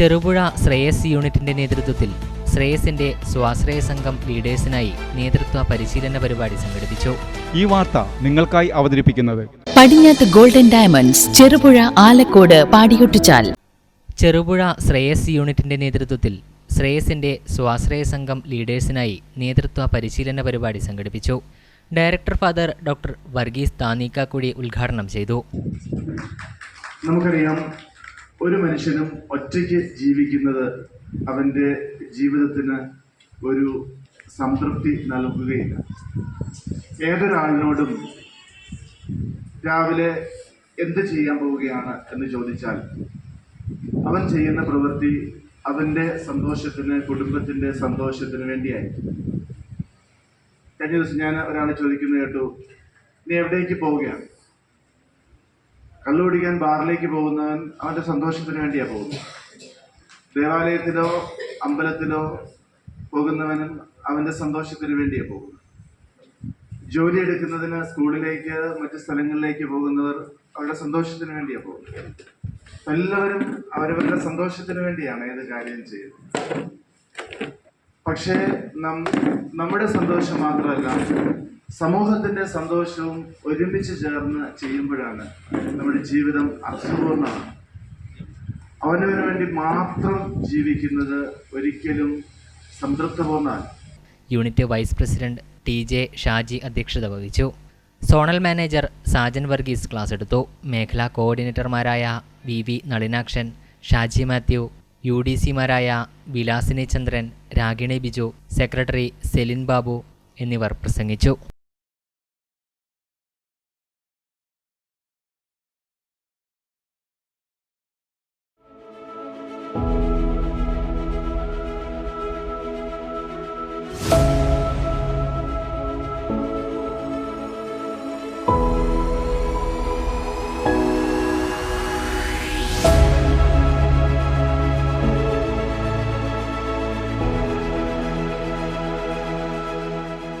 ചെറുപുഴ ശ്രേയസ് യൂണിറ്റിന്റെ നേതൃത്വത്തിൽ ശ്രേയസിന്റെ സ്വാശ്രയ സംഘം ലീഡേഴ്സിനായി നേതൃത്വ പരിശീലന പരിപാടി സംഘടിപ്പിച്ചു. ഈ വാർത്ത നിങ്ങൾക്കായി അവതരിപ്പിക്കുന്നത് പടിഞ്ഞാത്ത് ഗോൾഡൻ ഡയമണ്ട്സ് ചെറുപുഴ ആലക്കോട് പാടിയൊട്ടിച്ചാൽ. ചെറുപുഴ ശ്രേയസ് യൂണിറ്റിന്റെ നേതൃത്വത്തിൽ ശ്രേയസിന്റെ സ്വാശ്രയ സംഘം ലീഡേഴ്സിനായി നേതൃത്വ പരിശീലന പരിപാടി സംഘടിപ്പിച്ചു. Director father doctor Varghese Thanikkakudi ഉദ്ഘാടനം ചെയ്തു. നമുക്കറിയാം ഒരു മനുഷ്യനും ഒറ്റയ്ക്ക് ജീവിക്കുന്നത് അവന്റെ ജീവിതത്തിന് ഒരു സംതൃപ്തി നൽകുകയില്ല. ഏതൊരാളിനോടും രാവിലെ എന്ത് ചെയ്യാൻ പോവുകയാണ് എന്ന് ചോദിച്ചാൽ അവൻ ചെയ്യുന്ന പ്രവൃത്തി അവന്റെ സന്തോഷത്തിന് കുടുംബത്തിന്റെ സന്തോഷത്തിന് വേണ്ടിയായിരിക്കും. കഴിഞ്ഞ ദിവസം ഞാൻ ഒരാളെ ചോദിക്കുന്നത് കേട്ടു നീ എവിടേക്ക് പോവുകയാണ്? കള്ളുപിടിക്കാൻ ബാറിലേക്ക് പോകുന്നവൻ അവന്റെ സന്തോഷത്തിന് വേണ്ടിയാണ് പോകുന്നത്. ദേവാലയത്തിലോ അമ്പലത്തിലോ പോകുന്നവനും അവന്റെ സന്തോഷത്തിന് വേണ്ടിയാണ് പോകുന്നത്. ജോലി എടുക്കുന്നതിന് സ്കൂളിലേക്ക് മറ്റു സ്ഥലങ്ങളിലേക്ക് പോകുന്നവർ അവരുടെ സന്തോഷത്തിന് വേണ്ടിയാ പോകുന്നത്. എല്ലാവരും അവരവരുടെ സന്തോഷത്തിന് വേണ്ടിയാണ് ഏത് കാര്യം ചെയ്യുന്നത്. പക്ഷേ നം- നമ്മുടെ സന്തോഷം മാത്രമല്ല സമൂഹത്തിന്റെ സന്തോഷവും ഒരുമിച്ച് ചേർന്ന് ചെയ്യുമ്പോഴാണ് നമ്മുടെ ജീവിതം അർത്ഥപൂർണമാണ് അവനവന് വേണ്ടി മാത്രം ജീവിക്കുന്നത് ഒരിക്കലും സംതൃപ്തപൂർണമല്ല unit vice president T J Shaji അധ്യക്ഷത വഹിച്ചു. Zonal manager Sajan Varghese class എടുത്തു. മേഖലാ കോർഡിനേറ്റർമാരായ V V Nalinakshan Shaji Mathew U D സിമാരായ Vilasini Chandran Ragini Biju secretary Celine Babu എന്നിവർ പ്രസംഗിച്ചു.